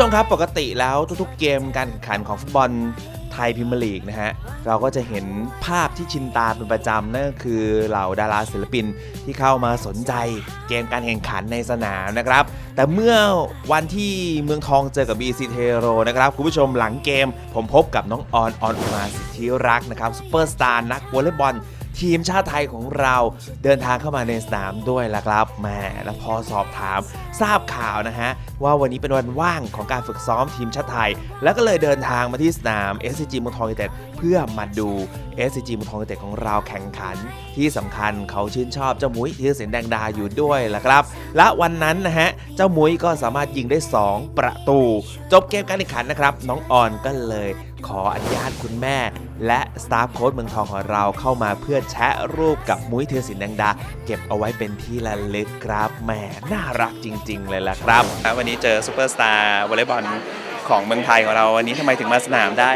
ชมครับปกติแล้วทุกๆเกมการแข่งขันของฟุตบอลไทยพิมลีกนะฮะเราก็จะเห็นภาพที่ชินตาเป็นประจำนั่นก็คือเหล่าดาราศิลปินที่เข้ามาสนใจเกมการแข่งขันในสนามนะครับ แต่เมื่อวันที่เมืองทองเจอกับ BC เทโรนะครับ คุณผู้ชมหลังเกม ผมพบกับน้องออนออนอุมาสิทธิรักนะครับซูเปอร์สตาร์นักวอลเลย์บอลทีมชาติไทยของเราเดินทางเข้ามาในสนามด้วยละครับแหมแล้วพอสอบถามทราบข่าวนะฮะ ว่าวันนี้เป็นวันว่างของการฝึกซ้อมทีมชาติไทย แล้วก็เลยเดินทางมาที่สนาม SCG เมืองทองยูเต็ดเพื่อมาดู SCG เมืองทองยูเต็ดของเราแข่งขัน ที่สำคัญเขาชื่นชอบเจ้ามุ้ยที่เสินแดงดาอยู่ด้วยละครับ และวันนั้นนะฮะเจ้ามุ้ยก็สามารถยิงได้ 2 ประตู จบเกมการแข่งขันนะครับน้องออนก็เลย ขออนุญาตคุณแม่ และสตาฟโค้ดเมืองทองของเราเข้ามาเพื่อแชะรูปกับมุ้ยเทยศิลป์แดงดา เก็บเอาไว้เป็นที่ระลึกครับแหมน่ารักจริง ๆ เลยล่ะครับ วันนี้เจอซูเปอร์สตาร์วอลเลย์บอลของเมืองไทยของเราวันนี้ทำไมถึงมาสนามได้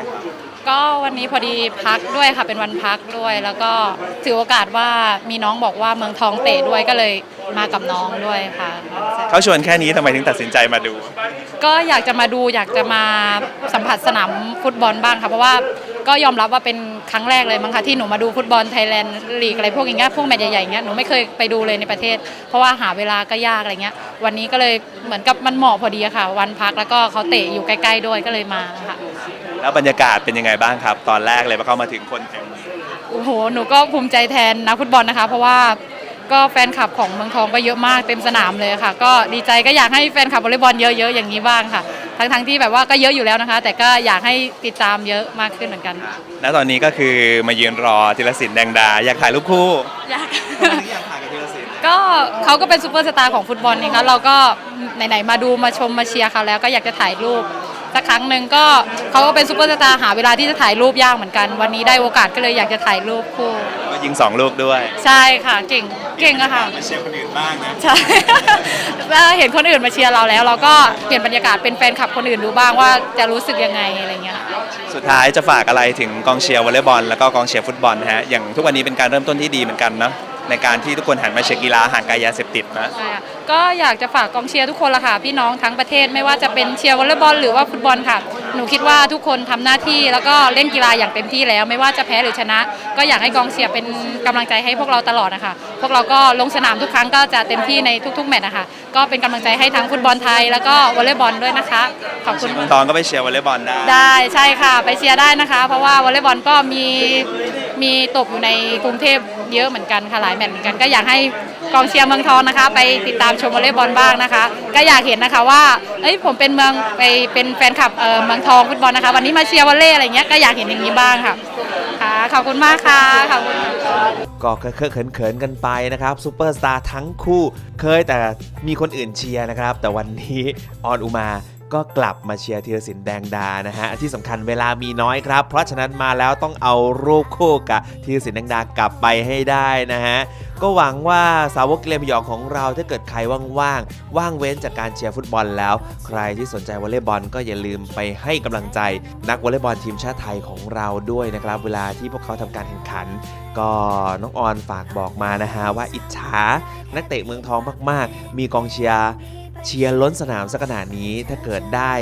ก็วันนี้พอดีพักด้วยค่ะเป็นวันพักด้วย แล้วก็ถือโอกาสว่ามีน้องบอกว่าเมืองทองเตะด้วยก็เลยมากับน้องด้วยค่ะ เขาชวนแค่นี้ทำไมถึงตัดสินใจมาดู ก็อยากจะมาดูอยากจะมาสัมผัสสนามฟุตบอลบ้างค่ะ เพราะว่าก็ยอมรับว่าเป็นครั้งแรกเลยมั้งคะที่หนูมาดูฟุตบอลไทยแลนด์ลีกอะไรพวกอย่างเงี้ยพวกแมตช์ใหญ่ๆอย่างเงี้ยหนูไม่เคยไปดูเลยในประเทศ เพราะว่าหาเวลาก็ยากอะไรเงี้ย วันนี้ก็เลยเหมือนกับมันเหมาะพอดีอะค่ะ วันพักแล้วก็เขาเตะอยู่ใกล้ ๆ ด้วยก็เลยมาค่ะ แล้วบรรยากาศเป็นยังไงบ้างครับ ตอนแรกเลยพอเข้ามาถึงคนเต็มโอ้โห หนูก็ภูมิใจแทนนักฟุตบอลนะคะ เพราะว่าก็แฟนคลับของเมืองทองก็เยอะมากเต็มสนามเลยค่ะ ก็ดีใจก็อยากให้แฟนคลับวอลเลย์บอลเยอะๆอย่างนี้บ้างค่ะ ทั้งๆที่แบบว่าก็เยอะอยู่แล้วนะคะ แต่ก็อยากให้ติดตามเยอะมากขึ้นเหมือนกัน ณตอนนี้ก็คือมายืนรอธีรศิลป์แดงดา อยากถ่ายรูปคู่อยากอยากถ่ายกับธีรศิลป์ก็เขาก็เป็นซูเปอร์สตาร์ของฟุตบอลนี่คะเราก็ไหนๆมาดูมาชมมาเชียร์เขาแล้วก็อยากจะถ่ายรูป สักครั้งหนึ่งก็เขาก็เป็นซูเปอร์สตาร์หาเวลาที่จะถ่ายรูปยากเหมือนกัน วันนี้ได้โอกาสก็เลยอยากจะถ่ายรูปคู่ ก็ยิงสองลูกด้วย ใช่ค่ะเก่งเก่งอะค่ะ มาเชียร์คนอื่นบ้างนะใช่ถ้าเห็นคนอื่นมาเชียร์เราแล้ว เราก็เปลี่ยนบรรยากาศเป็นแฟนคลับคนอื่นดูบ้างว่าจะรู้สึกยังไงอะไรเงี้ย สุดท้ายจะฝากอะไรถึงกองเชียร์วอลเลย์บอลแล้วก็กองเชียร์ฟุตบอลนะฮะอย่างทุกวันนี้เป็นการเริ่มต้นที่ดีเหมือนกันเนาะ ในการที่ทุกคนหันมาเชียร์กีฬาห่างไกลยาเสพติดนะใช่ค่ะก็อยากจะฝากกองเชียร์ทุกคนละค่ะพี่น้องทั้งประเทศไม่ว่าจะเป็นเชียร์วอลเลย์บอลหรือว่าฟุตบอลค่ะ หนูคิดว่าทุกคนทำหน้าที่แล้วก็เล่นกีฬาอย่างเต็มที่แล้ว ไม่ว่าจะแพ้หรือชนะ ก็อยากให้กองเชียร์เป็นกำลังใจให้พวกเราตลอดนะคะพวกเราก็ลงสนามทุกครั้งก็จะเต็มที่ในทุกๆแมตช์นะคะก็เป็นกำลังใจให้ทั้งฟุตบอลไทย แล้วก็วอลเลย์บอลด้วยนะคะขอบคุณเมืองทองก็ไปเชียร์วอลเลย์บอลได้ ได้ใช่ค่ะ ไปเชียร์ได้นะคะ เพราะว่าวอลเลย์บอลก็มี มีตกอยู่ในกรุงเทพเยอะเหมือนกันค่ะหลายแมตช์เหมือนกันก็อยากให้กองเชียร์เมืองทองนะคะ ไปติดตามชมวอลเลย์บอลบ้างนะคะ ก็อยากเห็นนะคะว่าเอ้ยผมเป็นเมืองไปเป็นแฟนคลับเอ่อเมืองทองฟุตบอลนะคะ วันนี้มาเชียร์วอลเลย์อะไรเงี้ยก็อยากเห็นอย่างนี้บ้างค่ะค่ะ ขอบคุณมากค่ะขอบคุณค่ะ ก็เคอะเขินๆกันไปนะครับซูเปอร์สตาร์ทั้งคู่เคยแต่มีคนอื่นเชียร์นะครับ แต่วันนี้ออนอุมา ก็กลับมาเชียร์ธีรศิลป์แดงดานะฮะที่สำคัญเวลามีน้อยครับ เพราะฉะนั้นมาแล้วต้องเอารูปคู่กับธีรศิลป์แดงดากลับไปให้ได้นะฮะก็หวังว่าสาวกเกลีมพยองของเราถ้าเกิดใครว่างๆว่างเว้นจากการเชียร์ฟุตบอลแล้ว ใครที่สนใจวอลเลย์บอลก็อย่าลืมไปให้กำลังใจ นักวอลเลย์บอลทีมชาติไทยของเราด้วยนะครับ เวลาที่พวกเขาทำการแข่งขัน ก็น้องออนฝากบอกมานะฮะว่าอิจฉานักเตะเมืองทองมากๆ มีกองเชียร์ เชียร์ล้นสนามสักขนาดนี้ ถ้าเกิดได้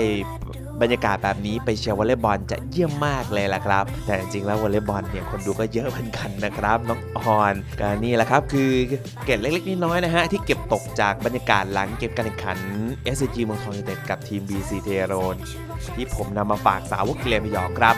บรรยากาศแบบนี้ไปเชียร์วอลเลย์บอลจะเยี่ยมมากเลยล่ะครับ แต่จริงๆแล้ววอลเลย์บอลเนี่ยคนดูก็เยอะเหมือนกันนะครับน้องออนก็นี่แหละครับคือเกร็ดเล็กๆน้อยๆนะฮะที่เก็บตกจากบรรยากาศหลังเกมการแข่งขัน SCG เมืองทองยูไนเต็ดกับทีม BC เทโรนที่ผมนำมาฝากสาวกเกลียมยองครับ